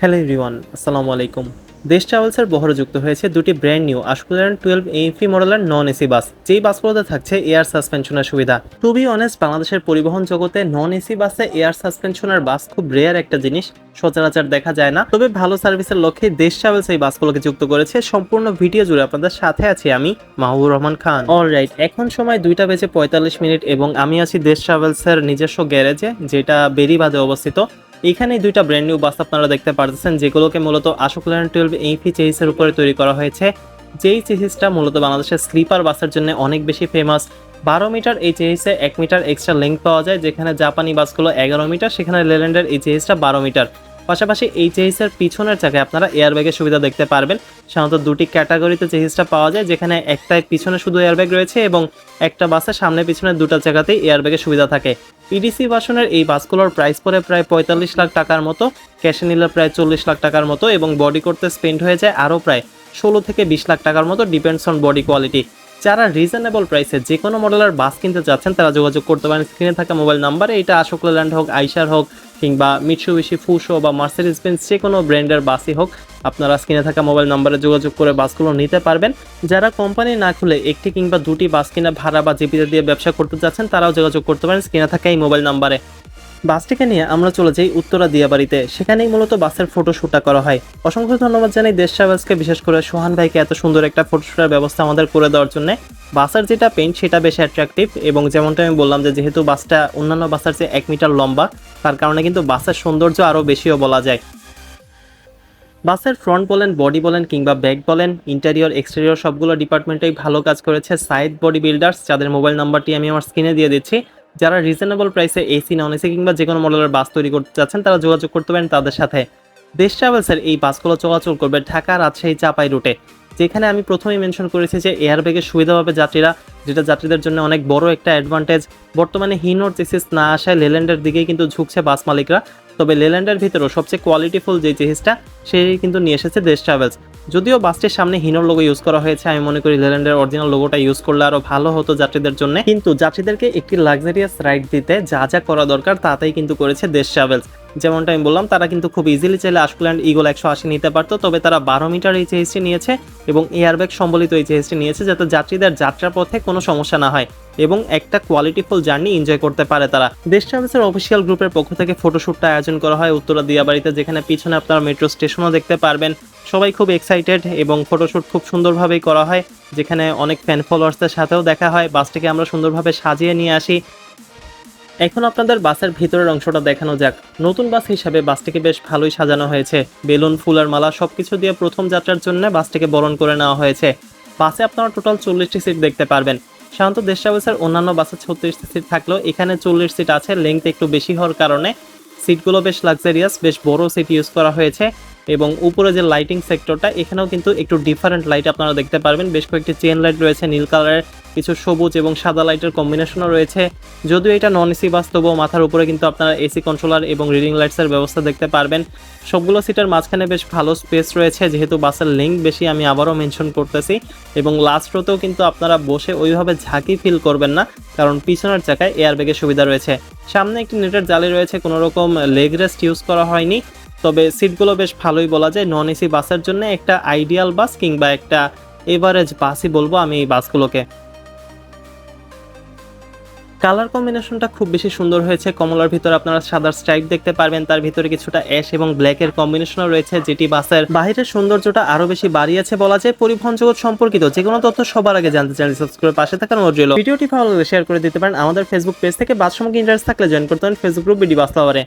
Hello everyone, আসসালামু আলাইকুম। দেশ ট্রাভেলসের বহরে যুক্ত হয়েছে দুটি ব্র্যান্ড নিউ আশকুলার টুয়েলভ এফি মডেলের নন এসি বাস যেই বাসগুলোতে থাকছে এয়ার সাসপেনশনের সুবিধা। টু বি অনেস্ট বাংলাদেশের পরিবহন জগতে নন এসি বাসে এয়ার সাসপেনশনের বাস খুব রেয়ার একটা জিনিস, সচরাচর দেখা যায় না। তবে ভালো সার্ভিসের লক্ষ্যে দেশ ট্রাভেলস এই বাসগুলোকে যুক্ত করেছে। সম্পূর্ণ ভিডিও জুড়ে আপনাদের সাথে আছি আমি মাহবুব রহমান খান। অল রাইট এখন সময় দুইটা বেজে পঁয়তাল্লিশ মিনিট এবং আমি আছি দেশ ট্রাভেলসের নিজস্ব গ্যারেজে, যেটা বেরিবাদে অবস্থিত। এখানে দুইটা ব্র্যান্ড নিউ বাস আপনারা দেখতে পারতেছেন, যেগুলোকে মূলত আশোক লেন টুয়েলভ এইফি চেহিসের উপরে তৈরি করা হয়েছে। যেই চেহিসটা মূলত বাংলাদেশের স্লিপার বাসের জন্য অনেক বেশি ফেমাস বারো মিটার এই চেহিসে এক মিটার এক্সট্রা লেন্থ পাওয়া যায়, যেখানে জাপানি বাসগুলো এগারো মিটার সেখানে লেল্যান্ডের এই চেহিসটা বারো মিটার পাশাপাশি এই চেহিসের পিছনের চাকায় আপনারা এয়ারব্যাগের সুবিধা দেখতে পারবেন। সাধারণত দুটি ক্যাটাগরিতে চেহিসটা পাওয়া যায়, যেখানে একটায় পিছনে শুধু এয়ারব্যাগ রয়েছে এবং একটা বাসের সামনে পিছনে দুটো জায়গাতেই এয়ারব্যাগের সুবিধা থাকে। পিডিসি বাসনের এই বাসগুলোর প্রাইস পড়ে প্রায় পঁয়তাল্লিশ লাখ টাকার মতো। ক্যাশে নিলে প্রায় চল্লিশ লাখ টাকার মতো এবং বডি করতে স্পেন্ড হয়ে যায় আরও প্রায় ষোলো থেকে বিশ লাখ টাকার মতো ডিপেন্ডস অন বডি কোয়ালিটি যারা রিজনেবল প্রাইসে যে কোনো মডেলের বাস কিনতে যাচ্ছেন, তারা যোগাযোগ করতে পারেন। স্ক্রিনে থাকা মোবাইল নাম্বারে এটা আশোকলা ল্যান্ড হোক আইসার হোক কিংবা মিটসুবিশি ফুসো বা মার্সিডিজ বেঞ্চ যে কোনো ব্র্যান্ডের বাসই হোক, আপনারা স্ক্রিনে থাকা মোবাইল নাম্বারে যোগাযোগ করে বাসগুলো নিতে পারবেন। যারা কোম্পানি না খুলে একটি কিংবা দুটি বাস কিনা ভাড়া বা জিপিতে দিয়ে ব্যবসা করতে যাচ্ছেন, তারাও যোগাযোগ করতে পারেন। স্ক্রিনে থাকা এই মোবাইল নাম্বারে। বাসটিকে নিয়ে আমরা চলে যাই উত্তরা দিয়াবাড়িতে। সেখানেই মূলত বাসের ফটোশ্যুটটা করা হয়। অসংখ্য ধন্যবাদ জানাই দেশ ট্রাভেলসকে বিশেষ করে সোহান ভাইকে এত সুন্দর একটা ফটোশ্যুটের ব্যবস্থা আমাদের করে দেওয়ার জন্য। বাসের যেটা পেন্ট সেটা বেশ অ্যাট্রাকটিভ এবং যেমনটা আমি বললাম যে যেহেতু বাসটা অন্যান্য বাসের চেয়ে এক মিটার লম্বা, তার কারণে কিন্তু বাসের সৌন্দর্য আরও বেশিও বলা যায়। বাসের ফ্রন্ট বলেন বডি বলেন কিংবা ব্যাক বলেন ইন্টেরিয়র এক্সটেরিয়র সবগুলো ডিপার্টমেন্টেই ভালো কাজ করেছে। সাইড বডি বিল্ডার্স যাদের মোবাইল নাম্বারটি আমি আমার স্ক্রিনে দিয়ে দিচ্ছি যারা রিজনেবল প্রাইসে এসি নন এসি কিংবা যে কোনো মডেলের বাস তৈরি করতে চাচ্ছেন, তারা যোগাযোগ করতে পারেন তাদের সাথে। দেশ ট্রাভেলসের এই বাসগুলো চলাচল করবে ঢাকা রাজশাহী চাপাই রুটে যেখানে আমি প্রথমেই মেনশন করেছি যে এয়ারব্যাগের সুবিধা পাবে যাত্রীরা যেটা যাত্রীদের জন্য অনেক বড় একটা অ্যাডভান্টেজ বর্তমানে হিনোর চেসিস না আসায় লেল্যান্ডের দিকেই কিন্তু ঝুঁকছে বাস মালিকরা। তবে লেল্যান্ডের ভিতরেও সবচেয়ে কোয়ালিটিফুল যে চেসিসটা সেই কিন্তু নিয়ে এসেছে দেশ ট্রাভেলস যদিও বাসটির সামনে হিনোর লোগো ইউজ করা হয়েছে, আমি মনে করি লেল্যান্ডের অরিজিনাল লোগোটা ইউজ করলে আরও ভালো হতো যাত্রীদের জন্য। কিন্তু যাত্রীদেরকে একটি লাক্সারিয়াস রাইড দিতে যা যা করা দরকার তাতেই কিন্তু করেছে দেশ ট্রাভেলস যেমনটা আমি বললাম, তারা কিন্তু খুব ইজিলি চাইলে আশকুল্যান্ড ইগল একশো আশি নিতে পারতো। তবে তারা বারো মিটার এই চেহেসটি নিয়েছে এবং এয়ারব্যাগ সম্বলিত এই চেহেসটি নিয়েছে যাতে যাত্রীদের যাত্রার পথে কোনো সমস্যা না হয় এবং একটা কোয়ালিটিফুল জার্নি এনজয় করতে পারে তারা। দেশ ট্রাভেলসের অফিসিয়াল গ্রুপের পক্ষ থেকে ফটোশ্যুটটা আয়োজন করা হয় উত্তরা দিয়াবাড়িতে, যেখানে পিছনে আপনারা মেট্রো স্টেশনও দেখতে পারবেন। সবাই খুব এক্সাইটেড এবং ফটোশ্যুট খুব সুন্দরভাবেই করা হয়, যেখানে অনেক ফ্যান ফলোয়ার্সদের সাথেও দেখা হয়। বাসটিকে আমরা সুন্দরভাবে সাজিয়ে নিয়ে আসি। এখন আপনাদের বাসের ভিতরের অংশটা দেখানো যাক। নতুন বাস হিসাবে বাসটিকে বেশ ভালোই সাজানো হয়েছে। বেলুন, ফুলের মালা সবকিছু দিয়ে প্রথম যাত্রার জন্য বাসটিকে বরণ করে নেওয়া হয়েছে। বাসে আপনারা টোটাল চল্লিশটি সিট দেখতে পারবেন। সাধারণত দেশ ট্রাভেলসের অন্যান্য বাসে ছত্রিশটি সিট থাকলেও এখানে চল্লিশ সিট আছে। লেংথ একটু বেশি হওয়ার কারণে সিটগুলো বেশ লাক্সারিয়াস, বেশ বড় সিট ইউজ করা হয়েছে। এবং উপরে যে লাইটিং সেক্টরটা এখানেও কিন্তু একটু ডিফারেন্ট লাইট আপনারা দেখতে পারবেন। বেশ কয়েকটি চেন লাইট রয়েছে, নীল কালারের কিছু সবুজ এবং সাদা লাইটের কম্বিনেশনও রয়েছে। যদিও এটা নন এসি বাস তবুও মাথার উপরে কিন্তু আপনারা এসি কন্ট্রোলার এবং রিডিং লাইটসের ব্যবস্থা দেখতে পারবেন। সবগুলো সিটের মাঝখানে বেশ ভালো স্পেস রয়েছে, যেহেতু বাসের লেন্থ বেশি আমি আবারও মেনশন করতেছি। এবং লাস্ট রোতেও কিন্তু আপনারা বসে ওইভাবে ঝাঁকি ফিল করবেন না, কারণ পিছনের চাকায় এয়ারব্যাগের সুবিধা রয়েছে। সামনে একটি নেটের জালি রয়েছে, কোনো রকম লেগ রেস্ট ইউজ করা হয়নি। তবে সিটগুলো বেশ ভালোই বলা যায়। নন এসি বাসের জন্য একটা আইডিয়াল বাস কিংবা একটা এভারেজ বাসই বলব আমি এই বাসগুলোকে। কালার কম্বিনেশনটা খুব বেশি সুন্দর হয়েছে। কমলার ভিতরে আপনারা সাদা স্ট্রাইপ দেখতে পারবেন। তার ভিতরে কিছুটা অ্যাশ এবং ব্ল্যাকের কম্বিনেশনও রয়েছে, যেটি বাসের বাইরের সৌন্দর্যটা আরও বেশি বাড়িয়েছে বলা যায়। পরিবহন জগৎ সম্পর্কিত যে কোনো তথ্য সবার আগে জানতে চ্যানেল সাবস্ক্রাইব পাশে থাকার অনুরোধ ভিডিওটি ভালো শেয়ার করে দিতে পারেন। আমাদের ফেসবুক পেজ থেকে বাস সম্পর্কে ইন্টারেস্ট থাকলে জয়েন করতে পারেন। ফেসবুক গ্রুপ বিডি বাস পাওয়ারে